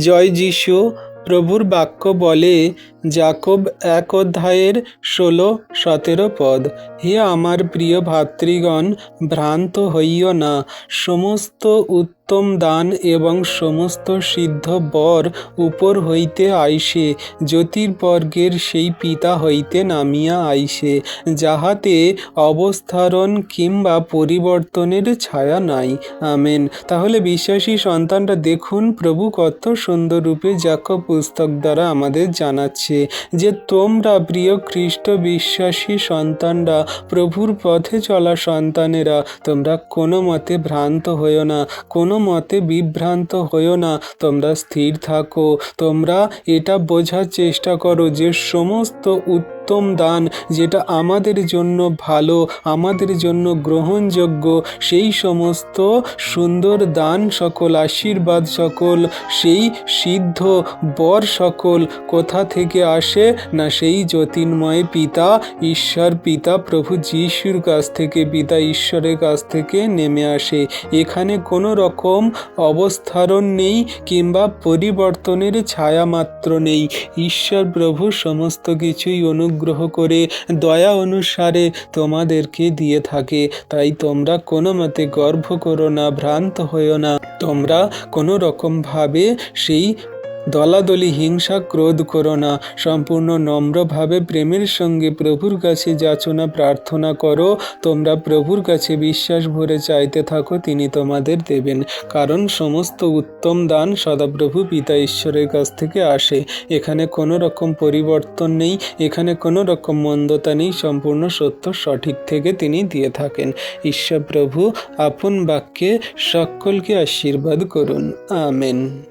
জয় যিশু প্রভুর বাক্য বলে জাকব এক অধ্যায়ের ষোলো, সতেরো পদ। হে আমার প্রিয় ভাতৃগণ, ভ্রান্ত হইও না। সমস্ত উত্তম দান এবং সমস্ত সিদ্ধ বর উপর হইতে আইসে, জ্যোতির্বর্গের সেই পিতা হইতে নামিয়া আইসে, যাহাতে অবস্থারণ কিংবা পরিবর্তনের ছায়া নাই। আমেন। তাহলে বিশ্বাসী সন্তানরা দেখুন, প্রভু কত সুন্দর রূপে জাকব পুস্তক দ্বারা আমাদের জানাচ্ছে যে, তোমরা প্রিয় খ্রিস্ট বিশ্বাসী সন্তানরা, প্রভুর পথে চলা সন্তানেরা, তোমরা কোনো মতে ভ্রান্ত হইও না, কোনো মতে বিভ্রান্ত হইও না। তোমরা স্থির থাকো। তোমরা এটা বোঝার চেষ্টা করো যে সমস্ত উত্তম দান যেটা আমাদের জন্য ভালো, আমাদের জন্য গ্রহণযোগ্য, সেই সমস্ত সুন্দর দান সকল, আশীর্বাদ সকল, সেই সিদ্ধ বর সকল কোথা থেকে আসে না সেই জ্যোতির্ময় পিতা, ঈশ্বর পিতা, প্রভু যিশুর কাছ থেকে, পিতা ঈশ্বরের কাছ থেকে নেমে আসে। এখানে কোনো রকম অবস্থারণ নেই কিংবা পরিবর্তনের ছায়া মাত্র নেই। ঈশ্বর, প্রভু সমস্ত কিছুই অনুগ্রহ করে, দয়া অনুসারে তোমাদেরকে দিয়ে থাকে। তাই তোমরা কোনো মতে গর্ব করো না, ভ্রান্ত হয়েও না। তোমরা কোনো রকমভাবে সেই দলাদলি হিংসা ক্রোধ করো না, সম্পূর্ণ নম্রভাবে প্রেমের সঙ্গে প্রভুর কাছে যাচনা প্রার্থনা করো, তোমরা প্রভুর কাছে বিশ্বাস ভরে চাইতে থাকো, তিনি তোমাদের দেবেন। কারণ সমস্ত উত্তম দান সদাপ্রভু পিতা ঈশ্বরের কাছ থেকে আসে। এখানে কোনো রকম পরিবর্তন নেই, এখানে কোনো রকম মন্দতা নেই, সম্পূর্ণ সত্য সঠিক থেকে তিনি দিয়ে থাকেন। ঈশ্বর প্রভু, আপন বাক্যে সকলকে আশীর্বাদ করুন। আমেন।